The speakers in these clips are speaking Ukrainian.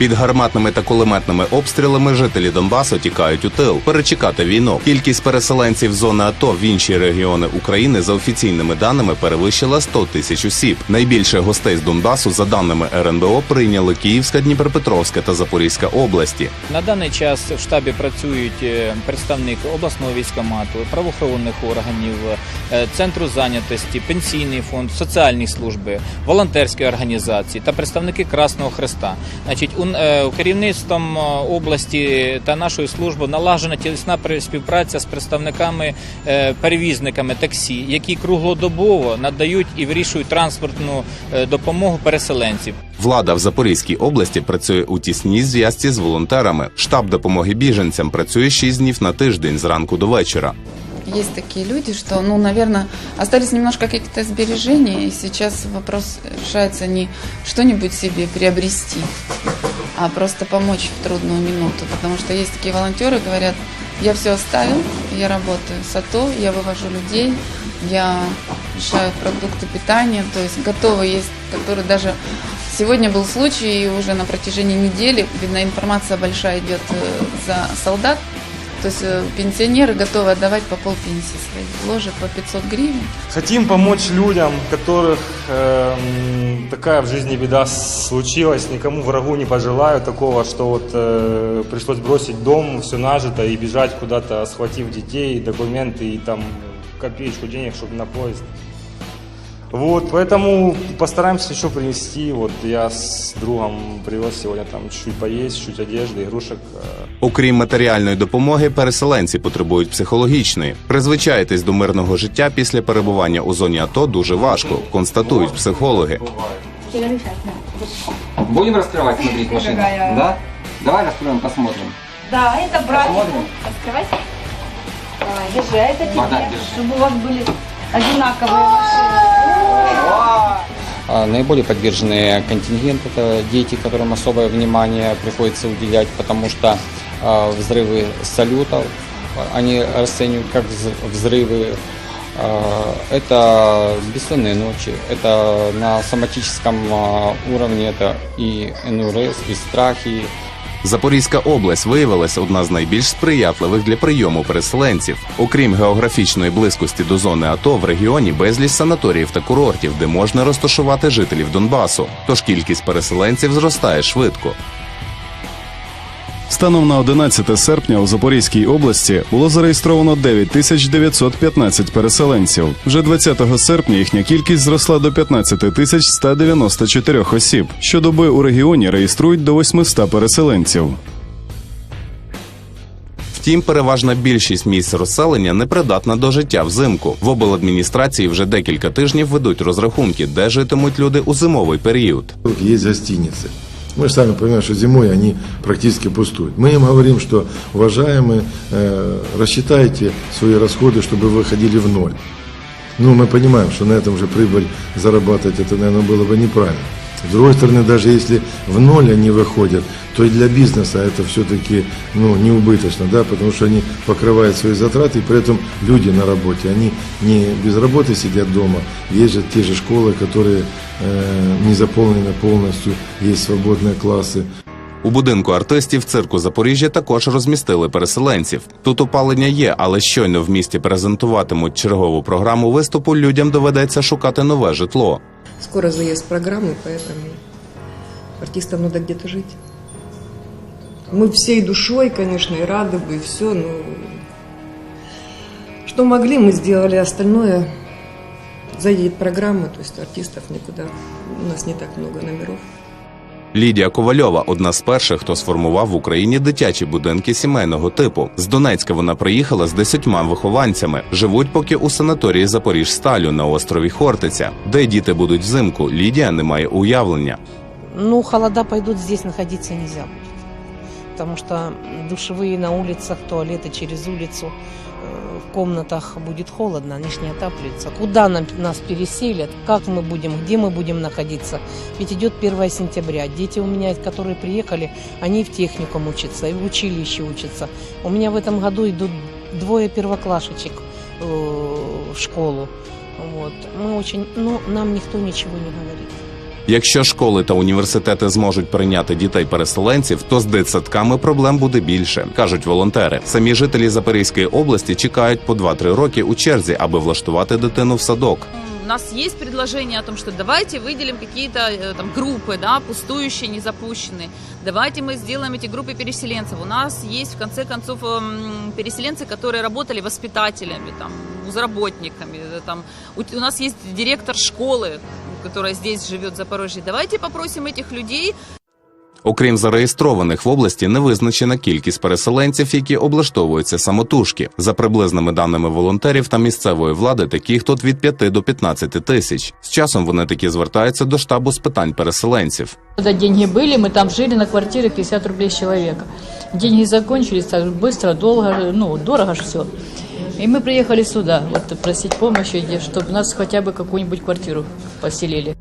Під гарматними та кулеметними обстрілами жителі Донбасу тікають у тил перечекати війну. Кількість переселенців зони АТО в інші регіони України за офіційними даними перевищила 100 тисяч осіб. Найбільше гостей з Донбасу, за даними РНБО, прийняли Київська, Дніпропетровська та Запорізька області. На даний час в штабі працюють е, представник обласного військомату, правоохоронних органів, е, центру зайнятості, пенсійний фонд, соціальні служби, волонтерські організації та представники Красного Хреста. Значить, у керівництвом е, області та нашою службою налажена тісна при- співпраця з представниками е, перевізниками таксі, які круглодобово надають і вирішують транспортну е, допомогу переселенців. Влада в Запорізькій області працює у тісній зв'язці з волонтерами. Штаб допомоги біженцям працює 6 днів на тиждень з ранку до вечора. Есть такие люди, что, ну, наверное, остались немножко какие-то сбережения, и сейчас вопрос решается не что-нибудь себе приобрести, а просто помочь в трудную минуту. Потому что есть такие волонтеры, говорят, я все оставил, я работаю с АТО, я вывожу людей, я решаю продукты питания, то есть готовы есть, которые даже Сегодня был случай, и уже на протяжении недели, видно, информация большая идет э, за солдат, то есть э, пенсионеры готовы отдавать по полпенсии своей, ложат по 500 гривен. Хотим помочь людям, которых эм, такая в жизни беда случилась. Никому врагу не пожелаю такого, что вот э, пришлось бросить дом, все нажито и бежать куда-то, схватив детей, документы и там копеечку денег, чтобы на поезд. Вот, поэтому постараемся еще принести. Вот я с другом привез сегодня там чуть-чуть поесть, чуть одежды, игрушек. э, Окрім матеріальної допомоги, переселенці потребують психологічної. Призвичаїтись до мирного життя після перебування у зоні АТО дуже важко, констатують психологи. Будем раскрывать, смотреть машину? Какая? Да? Давай раскроем, посмотрим. Да, это братику. Посмотрим. Открывайте. Давай, держи, а это тебе, Богдан, держи. чтобы у вас были одинаковые машины. А, Наиболее подверженные контингент – это дети, которым особое внимание приходится уделять, потому что а, взрывы салютов а, они расценивают как вз- взрывы. А, Это бессонные ночи, это на соматическом а, уровне, это и НРС, и страхи, Запорізька область виявилась одна з найбільш сприятливих для прийому переселенців. Окрім географічної близькості до зони АТО, в регіоні безліч санаторіїв та курортів, де можна розташувати жителів Донбасу. Тож кількість переселенців зростає швидко. Станом на 11 серпня у Запорізькій області було зареєстровано 9915 переселенців. Вже 20 серпня їхня кількість зросла до 15 тисяч 194 осіб. Щодоби у регіоні реєструють до 800 переселенців. Втім, переважна більшість місць розселення непридатна до життя взимку. В обладміністрації вже декілька тижнів ведуть розрахунки, де житимуть люди у зимовий період. Есть гостиницы. Мы же сами понимаем, что зимой они практически пустуют. Мы им говорим, что, уважаемые, э, рассчитайте свои расходы, чтобы вы выходили в ноль. Ну, мы понимаем, что на этом же прибыль зарабатывать, это, наверное, было бы неправильно. С другой стороны, даже если в ноль они выходят, то и для бизнеса это все-таки ну, не убыточно, да, потому что они покрывают свои затраты, и при этом люди на работе, они не без работы сидят дома, есть же те же школы, которые э, не заполнены полностью, есть свободные классы. У будинку артистів цирку Запоріжжя також розмістили переселенців. Тут опалення є, але щойно в місті презентуватимуть чергову програму виступу. Людям доведеться шукати нове житло. Скоро заезд программы, поэтому артистам надо где-то жить. Мы всей душой, конечно, и рады бы, и все, но что могли, мы сделали, остальное заедет программа, то есть артистов никуда, у нас не так много номеров. Лідія Ковальова одна з перших, хто сформував в Україні дитячі будинки сімейного типу. З Донецька вона приїхала з десятьма вихованцями. Живуть поки у санаторії Запоріжсталю на острові Хортиця, де діти будуть взимку. Лідія не має уявлення. Ну, холода пойдуть здесь знаходитися нельзя. Потому что душевые на улицах, туалеты через улицу, э, в комнатах будет холодно, они ж не отапливаются. Куда нам, нас переселят, как мы будем, где мы будем находиться? Ведь идет 1 сентября. Дети у меня, которые приехали, они в техникум учатся, и в училище учатся. У меня в этом году идут двое первоклашечек э, в школу. Вот. Мы очень, ну, нам никто ничего не говорит. Якщо школи та університети зможуть прийняти дітей-переселенців, то з дитсадками проблем буде більше, кажуть волонтери. Самі жителі Запорізької області чекають по 2-3 роки у черзі, аби влаштувати дитину в садок. У нас есть предложение о том, что давайте выделим какие-то э, там группы, да, пустующие, не запущенные. Давайте мы сделаем эти группы переселенцев. У нас есть, в конце концов, эм, переселенцы, которые работали воспитателями, там, работниками. э, Там, у, у нас есть директор школы, которая здесь живет в Запорожье. Давайте попросим этих людей Окрім зареєстрованих в області, не визначена кількість переселенців, які облаштовуються самотужки. За приблизними даними волонтерів та місцевої влади, таких тут від 5 до 15 тисяч. З часом вони таки звертаються до штабу з питань переселенців. Когда деньги были, мы там жили на квартире 50 рублей с человека. Деньги закончились так быстро, долго, ну, дорого же все. И мы приехали сюда, вот просить помощи, где- чтобы нас хотя бы какую-нибудь квартиру поселили.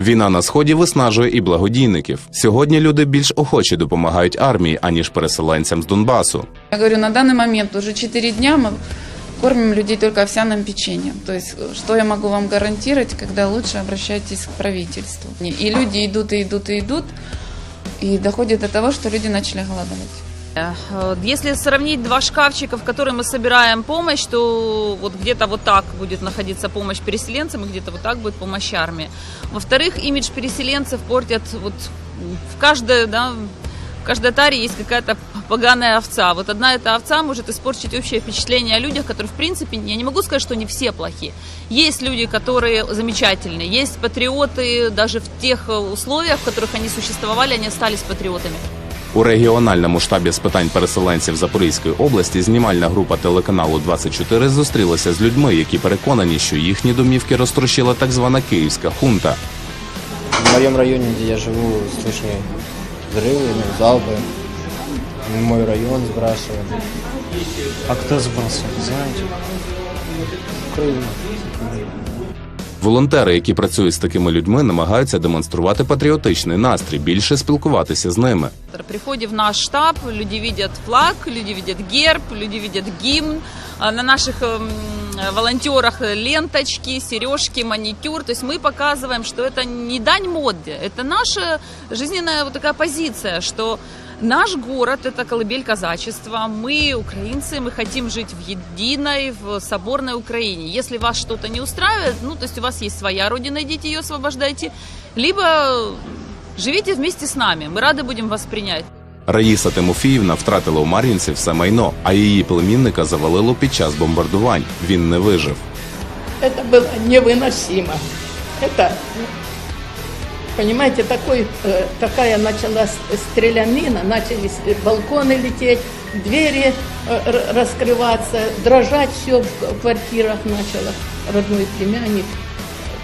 Війна на сході виснажує і благодійників. Сьогодні люди більш охоче допомагають армії, аніж переселенцям з Донбасу. Я говорю, на данный момент уже 4 дня мы кормим людей только овсяным печеньем. То есть, э, что я могу вам гарантировать, когда лучше обращайтесь к правительству. И люди идут, и идут, и идут, и доходит до того, что люди начали голодать. Если сравнить два шкафчика, в которые мы собираем помощь, то вот где-то вот так будет находиться помощь переселенцам, и где-то вот так будет помощь армии. Во-вторых, имидж переселенцев портят вот в каждой, да, в каждой таре есть какая-то поганая овца. Вот одна эта овца может испортить общее впечатление о людях, которые, в принципе, я не могу сказать, что они все плохие. Есть люди, которые замечательные, есть патриоты даже в тех э, условиях, в которых они существовали, они остались патриотами. У регіональному штабі з питань переселенців Запорізької області знімальна група телеканалу 24 зустрілася з людьми, які переконані, що їхні домівки розтрощила так звана київська хунта. В моем районе, где я живу, слышны взрывы, ну, залпы. В мой район сбрасывали. А кто сбросил, знаете? Украина. Волонтери, які працюють з такими людьми, намагаються демонструвати патріотичний настрій, більше спілкуватися з ними. При входе в наш штаб люди видят флаг, люди видят герб, люди видят гимн. А На наших эм, волонтерах ленточки, сережки, маникюр. То есть мы показываем, что это не дань моде, это наша жизненная вот такая позиция, что наш город – это колыбель казачества. Мы, украинцы, мы хотим жить в единой, в соборной Украине. Если вас что-то не устраивает, ну, то есть у вас есть своя родина, идите ее освобождайте, либо живите вместе с нами, мы рады будем вас принять. Раїса Тимофіївна втратила у Мар'їнці все майно, а її племінника завалило під час бомбардувань. Він не вижив. Это было невыносимо. Это, понимаете, такой, э, такая началась стрелянина, начались э, балконы лететь, двери э, р- раскрываться, дрожать все в квартирах начало. Родной племянник,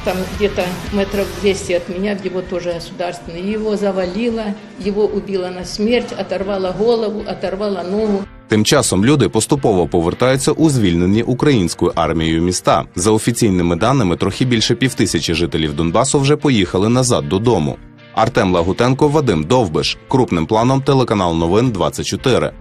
там где-то метров 200 от меня, его тоже государственный, его завалило, его убило на смерть, оторвало голову, оторвало ногу. Тим часом люди поступово повертаються у звільнені українською армією міста. За офіційними даними, трохи більше півтисячі жителів Донбасу вже поїхали назад додому. Артем Лагутенко, Вадим Довбиш. Крупним планом телеканал Новин 24.